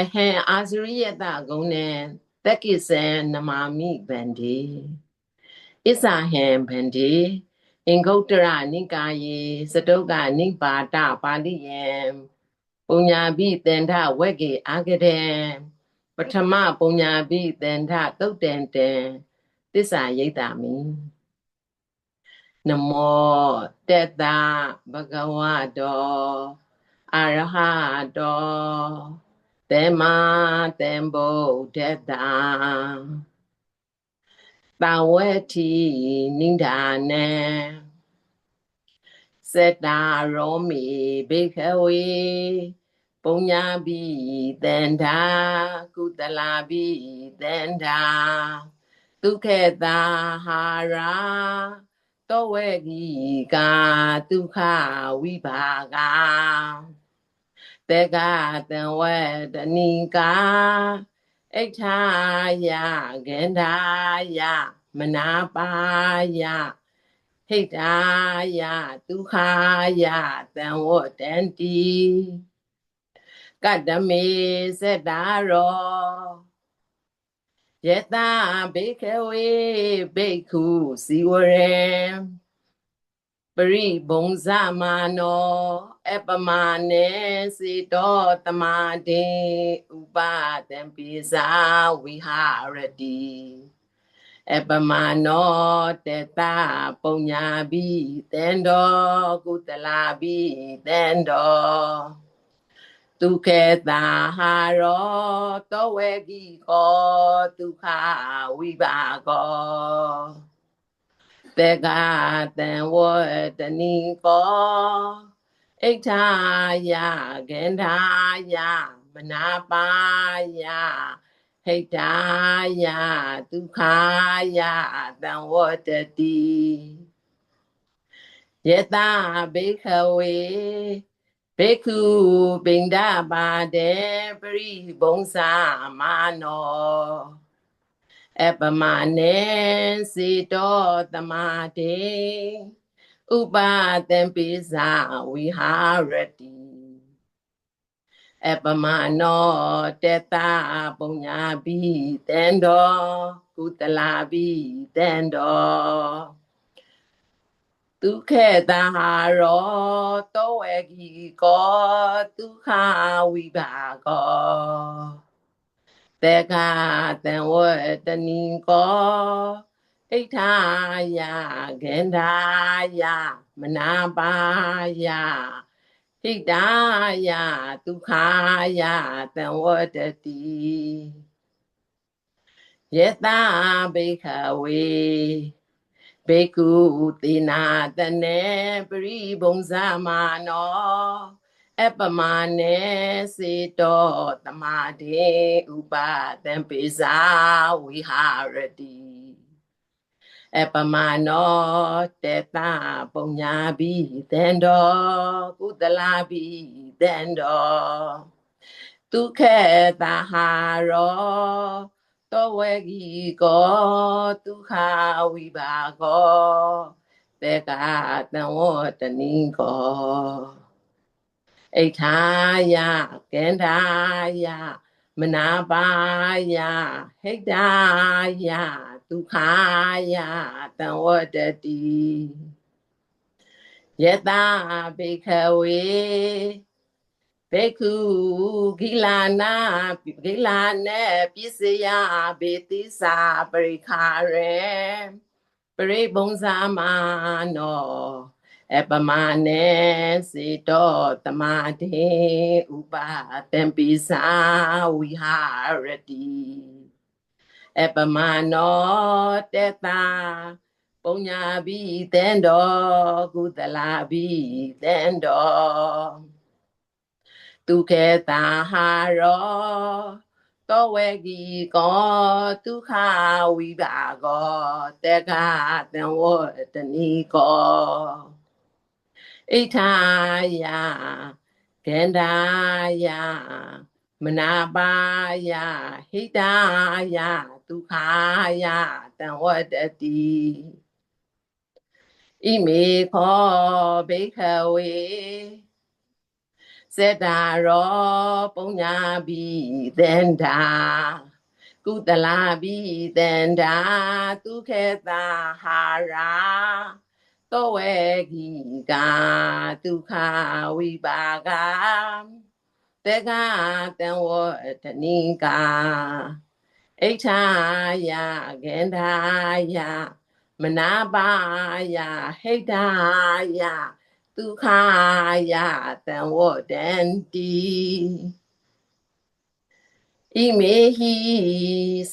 အဟံအာဇရိယတဂုံနေတက္ကိစံနမာမိဗန္ဒီဣဇာဟံဗန္ဒီအင်္ဂုတ္တရနိကာယေစတုကနိပါတပါဠိယံပုညာပိတန္ထဝက်ကေအာဂရေပထမပုညာပိတန္ထသုတ်တန်တံသစ္စာယိတ်တာမိနမောတတ္တဘဂဝတောအရဟတော တေမာတေဗုဒ္ဓတာတဝေတိနိဒာနံစတ္တာရောမီဘေခဝေပုညပိတန္တာကုတလာပိတန္တာဒုက္ခတာဟာရာတောဝေဂီကာဒုက္ခဝိဘာက တေကတံဝေတဏိကာဣဋ္ဌာယဂန္ဓာယမနာပါယဟိတာယဒုက္ခယတံဝတန္တိကတမေစတ္တာရောယတဘေခဝေဘိက္ခုစီဝရေ ပရိဘုံဇမာနောအပမနေစီတောတမတေဥပတံပိဇာဝိဟာရတိအပမနောတတပုံညာပိတန်တော်ကုတလာပိတန်တော်ဒုက္ခတာဟာရောတောဝေဂီကောဒုက္ခဝိပါကော တေကတံဝတဏီကောဣဋ္ဌာယကန္ဓာယမနာပါယဟိတာယဒုက္ခယတံဝတတိယတဘေခဝေဘေခုပိန္ဒပါတေပရိဘုံစာမာနော Epamane Sido Dhamade Ubadan Pisa Viharati Epamano Teta Punyabi Tendo Kutalabi Tendo Dukhe Daharo Toegi Ko Dukha Vibhago တေတာပုညာပိတန်တော်ကုတလာပိတန်တော်ဒုက္ခတာဟာရောတောဝေဂီကောဒုက္ခဝိဘာကောတေကတံဝတဏီကောဣဋ္ဌာယဂန္ဓာယမနာပါယဟိတာယဒုက္ခယတံဝတတိယေတာဘိခဝေဘေကုတိနာတနေပရိဘုံဇမာနော အပမနေစေတောတမတေဥပသံပိဇာဝိဟာရတိအပမနောတေတာပုံညာပိသံတော်ကုသလာပိသံတော်ဒုက္ခတာဟာရောတောဝေဂီကောဒုက္ခဝိဘာကောတေကတံဝတဏိကော ဣထာယကန္ဓာယမနာပါယဟိတာယဒုက္ခယတံဝတတိယတာဘိခဝေဘေခုဂိလာနာဂိလာနေပစ္စယဘေတိစာပရိခာရေပရိဘုံဇာမာနော အပမနေစေတောတမတေဥပါတံပိစာဝိဟာရတိအပမနောတေတာပုံညာဘိတန်တော်ကုသလာဘိတန်တော်ဒုခေတာဟာရောတောဝေဂီကောဒုက္ခဝိဘာကောတေကတံဝတဏီကော ဣထာယကန္ဓာယမနာပါယဟိတာယဒုက္ခယတံဝတတိဣမေခောဘိခဝေစေတာရောပုံညာဘိသန္တာကုတလာဘိသန္တာဒုခေတာဟာရာ သောဝေဂီကာဒုက္ခဝိပါကတေကတံဝတနိကာအိဋ္ဌာယကန္ဓာယမနာပါယဟိတ္တာယဒုက္ခယတံဝတန္တိဣမေဟိ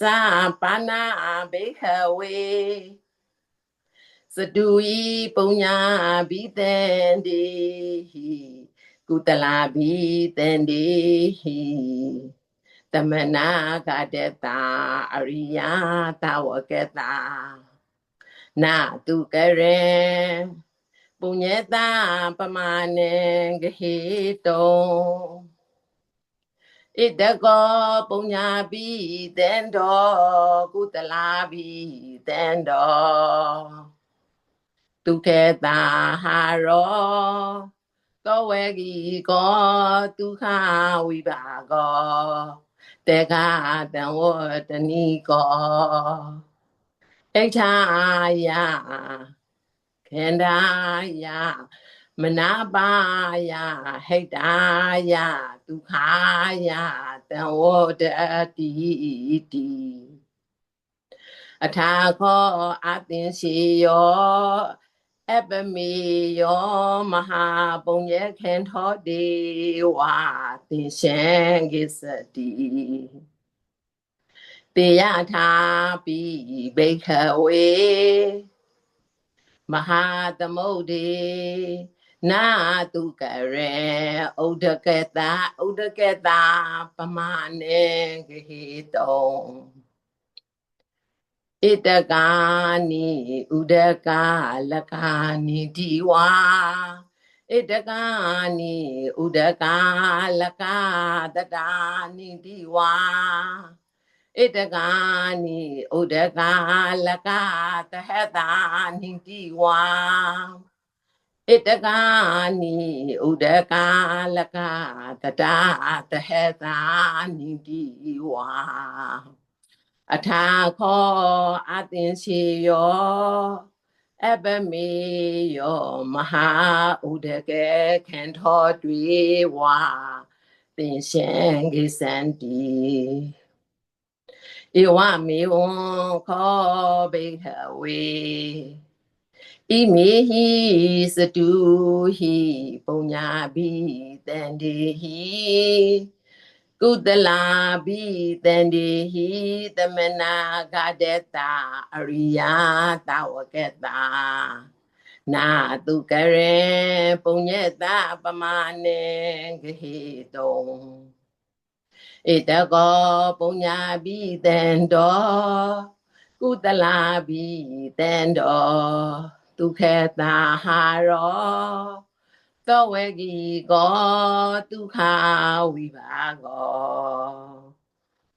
သာပါဏဘိခဝေ စတုဤပုညဘိတန္တိဟိကုတလာဘိတန္တိဟိတမနာကတတာအရိယတဝကတာနာတုကရေပုညေတာပမာနေဂဟိတောဣတကောပုညာပိတံတော်ကုတလာပိတံတော် ဒုက္ခတာဟာရောသောဝေဂီကောဒုက္ခဝိပါကောတေကတံဝတနိကောအိဋ္ဌာယခန္ဓာယမနာပါယဟိတာယဒုက္ခယတံဝတတိတိအထာခောအသင်ရှိယော အပမေယောမဟာပုံညေခေထောဒေဝသင်ရှံကိစတိတေယထာပိဘိခဝေမဟာသမုဒ္ဒေနာတုကရေဥဒကတာဥဒကတာပမာနေဂဟိတော ဣတကာနိဥဒကာလကာနိဒီဝါဣတကာနိဥဒကာလကာတတာနိဒီဝါဣတကာနိဥဒကာလကာတဟတာနိဒီဝါဣတကာနိဥဒကာလကာတတာတဟတာနိဒီဝါ အထာခောအသင်ရှိယောအပမေယောမဟာဥဒကေခံထောတွေဝါသင်ရှင်ကိစန္တိဧဝမေဝံခောဘေခဝေဣမေဟိစတုဟိပုညဘိတန္တိဟိ ကုတလာဘိတန္တိဟိသမနာဂဒတအရိယာတဝကတာနာတုကရေပုညတပမာနေဂဟိတုံဣတကောပုညာဘိတန္တောကုတလာဘိတန္တောဒုက္ခတာဟာရော သောဝေဂီကောဒုက္ခဝိပါကော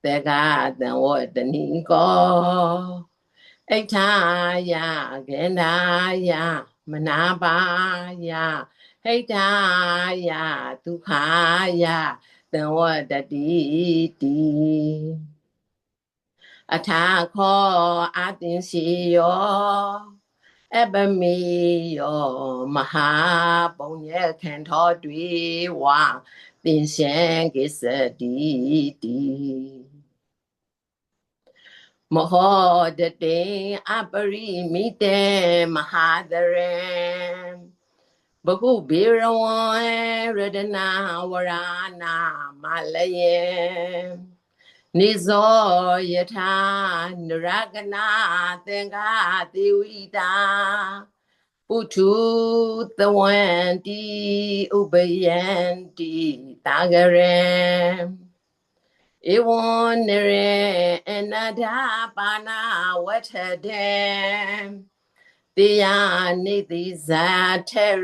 တေကတံဝတနိကောအိဋ္ဌာယကေန္ဓာယမနာပါယဟိဋ္ဌာယဒုက္ခယတံဝတတိတိအထာခောအတင်စီယော အပမေယောမဟာပုံညေခံထောတွေဝါသင်ရှံကိစ္စတိတိမဟောတတေအပရိမိတေမဟာတရံဘဟုဘေရဝံရတနာဝရနာမလယေ နိဇောယထာနရကနာသင်္ဃသေဝိတာပုထုသဝန္တိဥပယန္တိတာဂရေဧဝံနရေအနဒပါဏဝထတေတေယနိတိဇာထေရ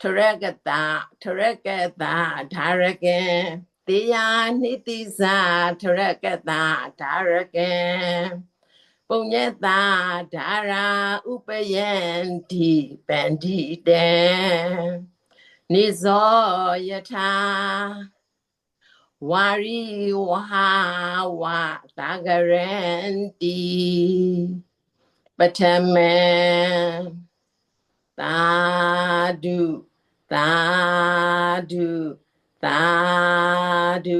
ထရကတာထရကတာဓာရကေ တေယနိတိစာထရကတဒါရကံပုံညတဒါရာဥပယံဒီပန္တိတံနိဇောယထာဝါရီဝဟာဝတာဂရန္တိပထမံသာဓုသာဓု Thadu.